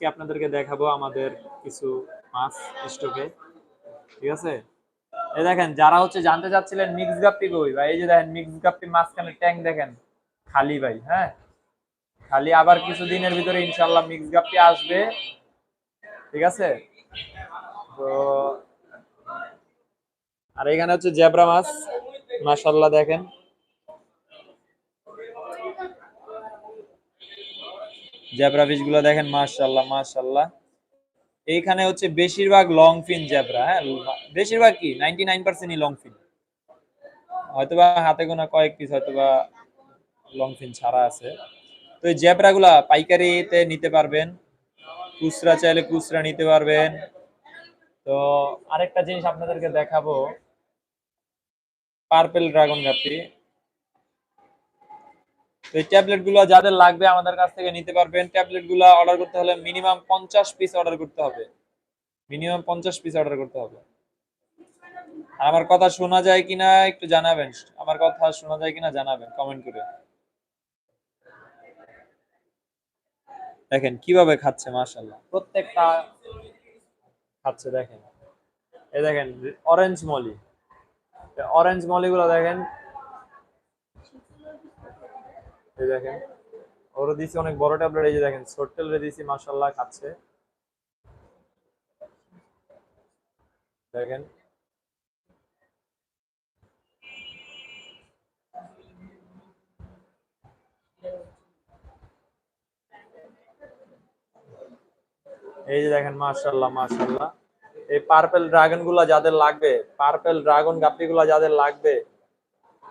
আজকে আপনাদেরকে দেখাবো আমাদের কিছু মাছ, স্টকে। ঠিক আছে? এই দেখেন, যারা হচ্ছে জানতে চাচ্ছিলেন মিক্স গাপ্পি কই, ভাই, এই যে দেখেন মিক্স গাপ্পি মাঝখানে ট্যাঙ্ক দেখেন, খালি, ভাই হ্যাঁ? খালি আবার কিছু দিনের ভিতরে ইনশাল্লাহ মিক্স গাপ্পি আসবে। ঠিক আছে? তো আর এখানে হচ্ছে জেব্রা মাছ মাশাল্লাহ দেখেন। জেব্রা ফিশগুলো দেখেন মাশাল্লাহ মাশাল্লাহ এইখানে হচ্ছে বেশিরভাগ লং ফিন জেব্রা হ্যাঁ? বেশিরভাগ কি? নাইনটি নাইন পার্সেন্টই লং ফিন হয়তোবা হাতে গোনা কয়েক পিস হয়তোবা লং ফিন ছাড়া আছে। তো এই জেব্রা গুলা পাইকারিতে নিতে পারবেন, খুচরা চাইলে খুচরা নিতে পারবেন। তো আরেকটা জিনিস আপনাদেরকে দেখাবো, পার্পেল ড্রাগন গাপি তো এই ট্যাবলেটগুলো যাদের লাগবে আমাদের কাছ থেকে নিতে পারবেন। ট্যাবলেটগুলো অর্ডার করতে হলে মিনিমাম পঞ্চাশ পিস অর্ডার করতে হবে। মিনিমাম পঞ্চাশ পিস অর্ডার করতে হবে। আমার কথা শোনা যায় কিনা একটু জানাবেন। আমার কথা শোনা যায় কিনা জানাবেন কমেন্ট করে। দেখেন কীভাবে খাচ্ছে মাশাল্লাহ প্রত্যেকটা খাচ্ছে, দেখেন। এই দেখেন অরেঞ্জ মলি। অরেঞ্জ মলি গুলো দেখেন দেখেন। ওরও দিছি অনেক বড় ট্যাবলেট, এই যে দেখেন সোট্টেল রে দিছি মাশাল্লাহ খাচ্ছে। দেখেন। এই যে দেখেন মাশাল্লাহ মাশাল্লাহ এই পার্পেল ড্রাগনগুলা যাদের লাগবে পার্পেল ড্রাগন গাপ্পি গুলা যাদের লাগবে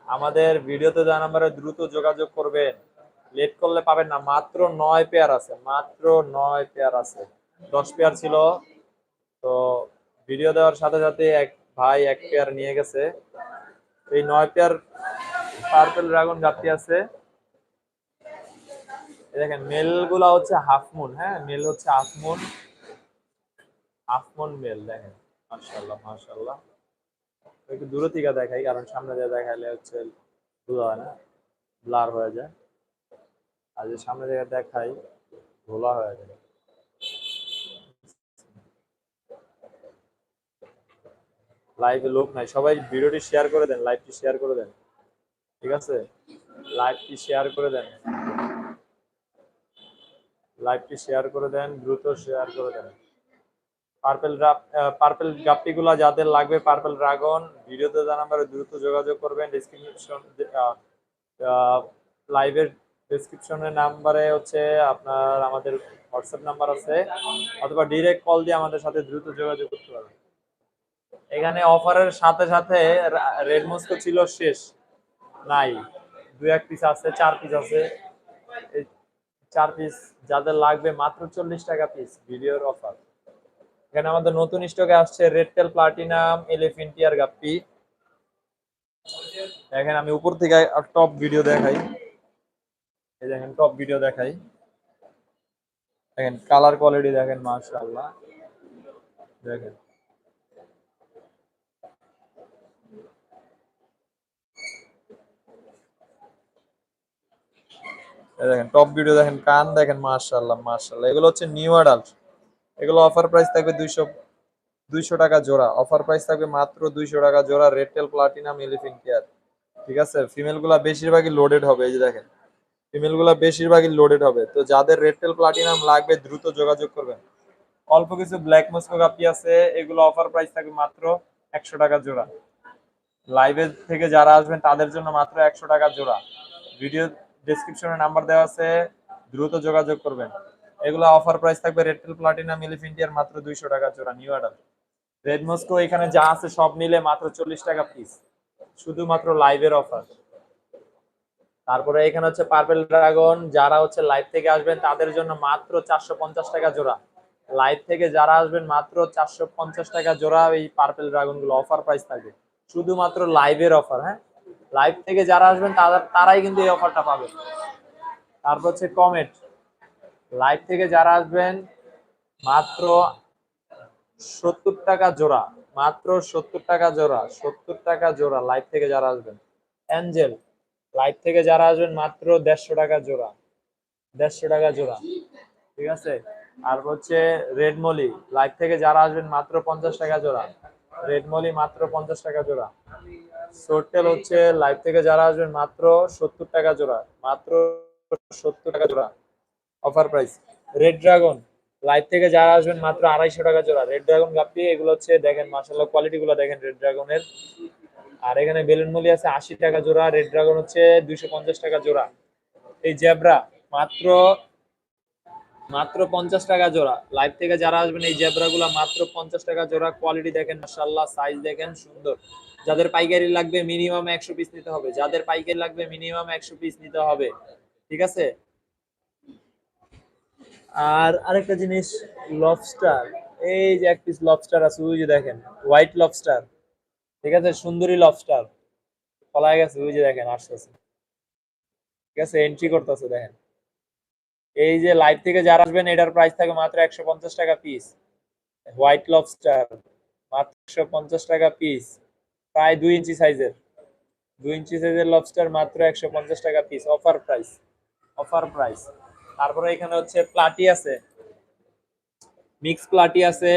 আমাদের ভিডিওতে দেওয়া নাম্বারে দ্রুত যোগাযোগ করবেন। লেট করলে পাবেন না, মাত্র নয় পেয়ার আছে, মাত্র নয় পেয়ার আছে। দশ পেয়ার ছিল। তো ভিডিও দেওয়ার সাথে সাথে এক ভাই এক পেয়ার নিয়ে গেছে। এই নয় পেয়ার পার্পেল ড্রাগন গাপ্পি আছে। দেখেন মেলগুলা হচ্ছে হাফমুন হ্যাঁ? মেল হচ্ছে হাফমুন হাফমুন মেল দেখেন। মাশাল্লাহ মাশাল্লাহ একটু দূরে থেকে দেখাই, কারণ সামনে দিয়ে দেখাইলে হচ্ছে বোঝা হয় না, ব্লার হয়ে যায়। আর যে সামনে থেকে দেখাই ভোলা হয়ে যায়। লাইভে লোক নাই। সবাই ভিডিওটি শেয়ার করে দেন লাইভটি শেয়ার করে দেন। ঠিক আছে? লাইভটি শেয়ার করে দেন। লাইভটি শেয়ার করে দেন, দ্রুত শেয়ার করে দেন। পার্পেল পার্পেল গাপ্পি গুলা যাদের লাগবে, পার্পেল ড্রাগন, ভিডিওতে দেওয়া নাম্বারে দ্রুত যোগাযোগ করবেন। ডিসক্রিপশন লাইভের ডিসক্রিপশনের নাম্বারে হচ্ছে আপনার আমাদের হোয়াটসঅ্যাপ নাম্বার আছে, অথবা ডিরেক্ট কল দিয়ে আমাদের সাথে দ্রুত যোগাযোগ করতে পারবেন। এখানে অফারের সাথে সাথে রেড মস্কো ছিল শেষ, নাই। দুই এক পিস আছে, চার পিস আছে। চার পিস যাদের লাগবে মাত্র চল্লিশ টাকা পিস ভিডিওর অফার এখানে আমাদের নতুন স্টকে আসছে red tail platinum elephant ear guppy দেখেন আমি উপর থেকে টপ ভিডিও দেখাই। এই দেখেন টপ ভিডিও দেখাই। দেখেন কালার কোয়ালিটি দেখেন, মাশাআল্লাহ। দেখেন। দেখেন টপ ভিডিও দেখেন, কান দেখেন, মাশাআল্লাহ মাশাআল্লাহ। এগুলো হচ্ছে নিউ অ্যাডাল্ট এগুলো অফার প্রাইস থাকবে দুইশো দুইশো টাকা জোড়া। অফার প্রাইস থাকবে মাত্র দুইশো টাকা জোড়া রেড টেল প্লাটিনাম এলিফেন্ট কেয়ার ঠিক আছে? ফিমেলগুলা বেশিরভাগই লোডেড হবে, এই যে দেখেন। ফিমেলগুলা বেশিরভাগই লোডেড হবে। তো যাদের রেড টেল প্লাটিনাম লাগবে, দ্রুত যোগাযোগ করবেন। অল্প কিছু ব্ল্যাক মস্কো কাপি আছে, এগুলো অফার প্রাইস থাকবে মাত্র একশো টাকা জোড়া। লাইভে থেকে যারা আসবেন, তাদের জন্য মাত্র একশো টাকা জোড়া। ভিডিও ডেসক্রিপশনে নাম্বার দেওয়া আছে, দ্রুত যোগাযোগ করবেন। এগুলো অফার প্রাইস থাকবে রেডটেল প্লাটিনাম এলিফেন্টিয়ার মাত্র দুইশো টাকা জোড়া নিউ অর্ডার রেড মস্কো এখানে যা আছে সব মিলে মাত্র চল্লিশ টাকা পিস শুধুমাত্র লাইভের অফার তারপরে এখানে হচ্ছে পার্পেল ড্রাগন যারা হচ্ছে লাইভ থেকে আসবেন, তাদের জন্য মাত্র চারশো পঞ্চাশ টাকা জোড়া। লাইভ থেকে যারা আসবেন, মাত্র চারশো পঞ্চাশ টাকা জোড়া এই পার্পেল ড্রাগনগুলো অফার প্রাইস থাকবে। শুধুমাত্র লাইভের অফার হ্যাঁ? লাইভ থেকে যারা আসবেন, তারা তারাই কিন্তু এই অফারটা পাবে। তারপর হচ্ছে কমেট লাইভ থেকে যারা আসবেন, মাত্র সত্তর টাকা জোড়া, মাত্র সত্তর টাকা জোড়া, সত্তর টাকা জোড়া লাইভ থেকে যারা আসবেন। অ্যাঞ্জেল লাইভ থেকে যারা আসবেন, মাত্র দেড়শো টাকা জোড়া, দেড়শো টাকা জোড়া। ঠিক আছে? আর হচ্ছে রেড মলি লাইভ থেকে যারা আসবেন, মাত্র পঞ্চাশ টাকা জোড়া। রেড মলি মাত্র পঞ্চাশ টাকা জোড়া। সোরটেল হচ্ছে লাইভ থেকে যারা আসবেন, মাত্র সত্তর টাকা জোড়া, মাত্র সত্তর টাকা জোড়া। Offer price. Red dragon live থেকে যারা আসবেন মাত্র আড়াইশো টাকা জোড়া। রেড ড্রাগন গাপ্পি, এগুলো হচ্ছে দেখেন মার্শাল্লাহ কোয়ালিটি গুলো দেখেন রেড ড্রাগনের আর এখানে বেলুন মলি আছে আশি টাকা জোড়া রেড ড্রাগন হচ্ছে দুইশো পঞ্চাশ টাকা জোড়া। এই জেব্রা মাত্র মাত্র পঞ্চাশ টাকা জোড়া। লাইভ থেকে যারা আসবেন এই জেব্রা গুলা মাত্র পঞ্চাশ টাকা জোড়া। কোয়ালিটি দেখেন মাসাল্লাহ সাইজ দেখেন সুন্দর। যাদের পাইকারি লাগবে মিনিমাম একশো পিস নিতে হবে। যাদের পাইকারি লাগবে মিনিমাম একশো পিস নিতে হবে। ঠিক আছে? আর আরেকটা জিনিস লবস্টার এই যে এক পিস লবস্টার আছে, ওই যে দেখেন হোয়াইট লবস্টার ঠিক আছে? সুন্দরী লবস্টার পলায় গেছে, ওই যে দেখেন, আসতেছে। ঠিক আছে? এন্ট্রি করতেছে, দেখেন। এই যে লাইভ থেকে যারা আসবেন, এটার প্রাইস থাকে মাত্র একশো পঞ্চাশ টাকা পিস হোয়াইট লবস্টার মাত্র একশো পঞ্চাশ টাকা পিস প্রায় দুই ইঞ্চি সাইজের। দুই ইঞ্চি সাইজের লবস্টার মাত্র একশো পঞ্চাশ টাকা piece offer price offer price তারপরে এখানে হচ্ছে প্লাটি আছে। মিক্স প্লাটি আছে।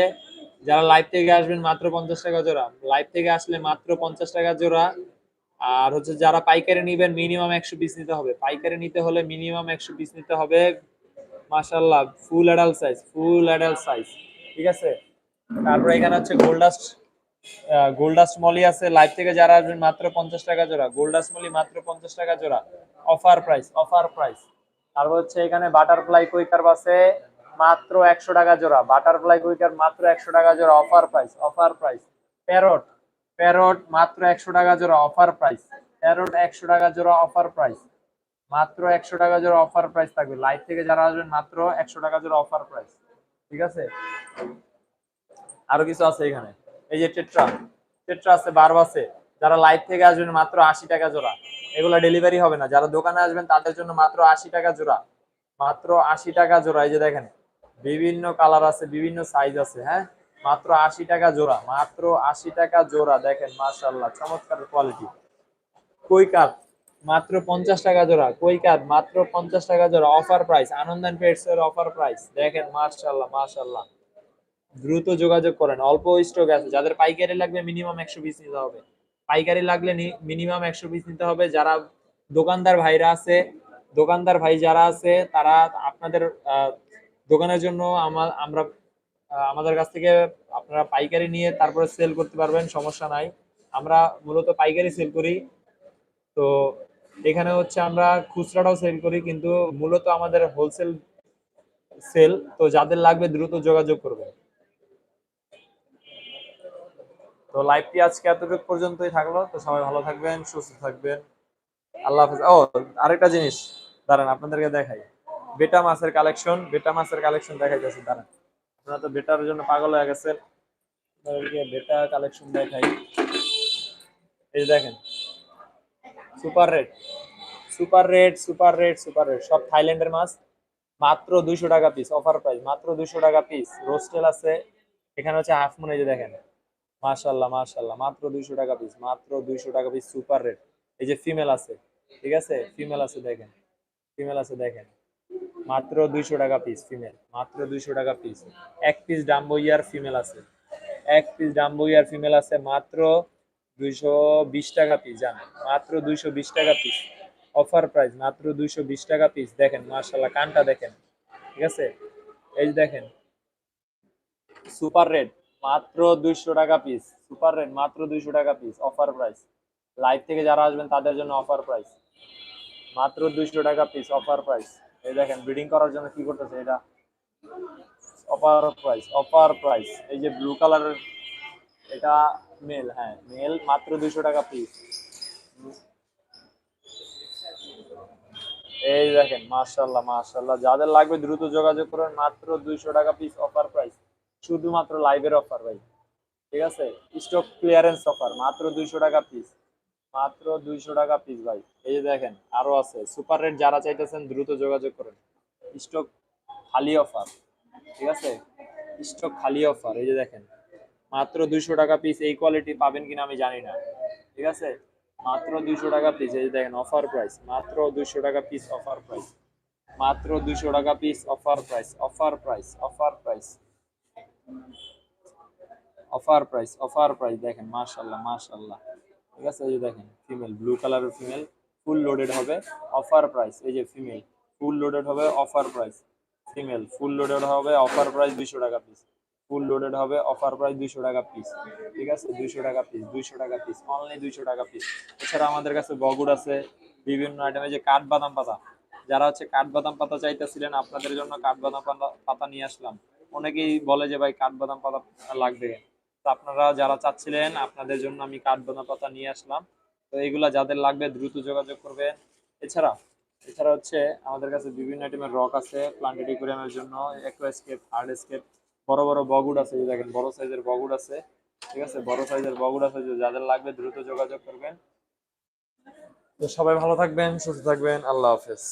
যারা লাইভ থেকে আসবেন মাত্র পঞ্চাশ টাকা জোড়া। লাইভ থেকে আসলে মাত্র পঞ্চাশ টাকা জোড়া। আর হচ্ছে যারা পাইকারি নিবেন, মিনিমাম একশো পিস নিতে হবে। পাইকারি নিতে হলে মিনিমাম একশো পিস নিতে হবে। মাশাল্লাহ full adult size full adult size ঠিক আছে? তারপরে এখানে হচ্ছে গোল্ডাস্ট গোল্ডাস্ট মলি আছে। লাইভ থেকে যারা আসবেন মাত্র পঞ্চাশ টাকা জোড়া। গোল্ডাস্ট মলি মাত্র পঞ্চাশ টাকা জোড়া। অফার প্রাইস অফার প্রাইস তারপর হচ্ছে এখানে বাটারফ্লাই কুইকার আছে, মাত্র একশো টাকা জোড়া। বাটারফ্লাই কুইকার মাত্র একশো টাকা জোড়া offer price offer price parrot parrot মাত্র একশো টাকা জোড়া অফার প্রাইস প্যারট একশো টাকা জোড়া অফার প্রাইস মাত্র একশো টাকা জোড়া অফার প্রাইস থাকবে। লাইভ থেকে যারা আসবেন, মাত্র একশো টাকা জোড়া অফার প্রাইস ঠিক আছে? আরও কিছু আছে এখানে। এই যে টেট্রা টেট্রা আছে বারব আছে। যারা লাইভ থেকে আসবেন মাত্র আশি টাকা জোড়া। এগুলো ডেলিভারি হবে না। যারা দোকানে আসবেন, তাদের জন্য মাত্র আশি টাকা জোড়া। মাত্র আশি টাকা জোড়া। এই যে দেখেন, বিভিন্ন কালার আছে, বিভিন্ন সাইজ আছে হ্যাঁ? মাত্র আশি টাকা জোড়া। মাত্র আশি টাকা জোড়া। দেখেন মাশাল্লাহ চমৎকার কোয়ালিটি কই কাপ? মাত্র পঞ্চাশ টাকা জোড়া। কই কাপ? মাত্র পঞ্চাশ টাকা জোড়া। অফার প্রাইস আনন্দান পেটস অফার প্রাইস দেখেন মাশাল্লাহ মাশাল্লাহ দ্রুত যোগাযোগ করেন। অল্প স্টক আছে। যাদের পাইকারি লাগবে মিনিমাম একশো পিস নিতে হবে। পাইকারি লাগলে মিনিমাম একশো পিস নিতে হবে। যারা দোকানদার ভাইরা আছে, দোকানদার ভাই যারা আছে, তারা আপনাদের দোকানের জন্য আমা- আমরা আমাদের কাছ থেকে আপনারা পাইকারি নিয়ে তারপরে সেল করতে পারবেন, সমস্যা নাই। আমরা মূলত পাইকারি সেল করি। তো এখানে হচ্ছে আমরা খুচরাটাও সেল করি, কিন্তু মূলত আমাদের হোলসেল সেল তো যাদের লাগবে দ্রুত যোগাযোগ করবেন। তো লাইভটি আজকে এতটুকু পর্যন্তই থাকল। তো সবাই ভালো থাকবেন, সুস্থ থাকবেন। আল্লাহ হাফেজ। ও, আরেকটা জিনিস, দাঁড়ান, আপনাদেরকে দেখাই। বেটা মাছের কালেকশন বেটা মাছের কালেকশন দেখাইতেছি, দাঁড়ান। আপনারা তো বেটার জন্য পাগল হয়ে গেছেন। আপনাদেরকে বেটা কালেকশন দেখাই। এই দেখেন super red super red super red super red সব থাইল্যান্ডের মাছ। মাত্র দুইশো টাকা পিস অফার প্রাইস মাত্র দুইশো টাকা পিস রোস্টেল আছে। এখানে হচ্ছে হাফ মুন এই যে দেখেন। মাশাল্লাহ মাশাল্লাহ মাত্র দুইশো টাকা পিস মাত্র দুইশো টাকা পিস সুপার রেড এই যে ফিমেল আছে, ঠিক আছে? ফিমেল আছে দেখেন ফিমেল আছে দেখেন। মাত্র দুইশো টাকা পিস ফিমেল মাত্র দুইশো টাকা পিস এক পিস ডাম্বো ইয়ার ফিমেল আছে। এক পিস ডাম্বো ইয়ার ফিমেল আছে, মাত্র দুইশো বিশ টাকা পিস জান। মাত্র দুইশো বিশ টাকা পিস অফার প্রাইস মাত্র দুইশো বিশ টাকা পিস দেখেন মার্শাল্লাহ কানটা দেখেন, ঠিক আছে? এই দেখেন সুপার রেড মাত্র দুইশো টাকা পিস সুপার রেড মাত্র দুইশো টাকা পিস অফার প্রাইস লাইভ থেকে যারা আসবেন, তাদের জন্য অফার প্রাইস মাত্র দুইশো টাকা পিস অফার প্রাইস এই দেখেন ব্রিডিং করার জন্য কি করতেছে এটা? অফার প্রাইস অফার প্রাইস এই যে ব্লু কালারের এটা মেল হ্যাঁ মেল মাত্র দুইশো টাকা পিস এই দেখেন মাশাল্লাহ মাশাল্লাহ যাদের লাগবে দ্রুত যোগাযোগ করেন, মাত্র দুইশো টাকা পিস অফার প্রাইস শুধুমাত্র লাইভের অফার ভাই। ঠিক আছে? স্টক ক্লিয়ারেন্স অফার মাত্র দুইশো টাকা পিস মাত্র দুইশো টাকা পিস ভাই। এই যে দেখেন, আরও আছে। সুপার রেট যারা চাইতেছেন, দ্রুত যোগাযোগ করেন। স্টক খালি অফার ঠিক আছে? স্টক খালি অফার এই যে দেখেন, মাত্র দুইশো টাকা পিস এই কোয়ালিটি পাবেন কিনা আমি জানি না। ঠিক আছে? মাত্র দুইশো টাকা পিস এই যে দেখেন অফার প্রাইস মাত্র দুইশো টাকা পিস অফার প্রাইস মাত্র দুইশো টাকা piece offer price offer price offer price offer price offer price দেখেন মাশাল্লাহ মাশাল্লাহ ঠিক আছে, এই যে দেখেন ফিমেল ব্লু কালারের ফিমেল ফুল লোডেড হবে অফার প্রাইস এই যে ফিমেল ফুল লোডেড হবে offer price female full loaded হবে অফার প্রাইস দুইশো টাকা পিস ফুল লোডেড হবে অফার প্রাইস দুইশো টাকা পিস ঠিক আছে, দুইশো টাকা পিস দুইশো টাকা পিস অনলি দুইশো টাকা পিস এছাড়া আমাদের কাছে বগুড আছে, বিভিন্ন আইটেমে যে কাঠবাদাম পাতা, যারা হচ্ছে কাঠবাদাম পাতা চাইতেছিলেন, আপনাদের জন্য কাঠবাদাম পাতা নিয়ে আসলাম। অনেকেই বলে যে, ভাই, কাঠবাদাম পাতা লাগবে তো আপনারা যারা চাচ্ছিলেন, আপনাদের জন্য আমি কাঠবাদাম পাতা নিয়ে আসলাম। তো এইগুলা যাদের লাগবে দ্রুত যোগাযোগ করবেন। এছাড়া এছাড়া হচ্ছে আমাদের কাছে বিভিন্ন আইটেমের রক আছে প্লান্টেড ইকুরিয়ামের জন্য একুয়াস্কেপ হার্ড স্কেপ বড় বড় বগুড আছে, এই দেখেন, বড় সাইজের বগুড আছে, ঠিক আছে? বড় সাইজের বগুড আছে যে যাদের লাগবে দ্রুত যোগাযোগ করবেন। তো সবাই ভালো থাকবেন, সুস্থ থাকবেন, আল্লাহ হাফেজ।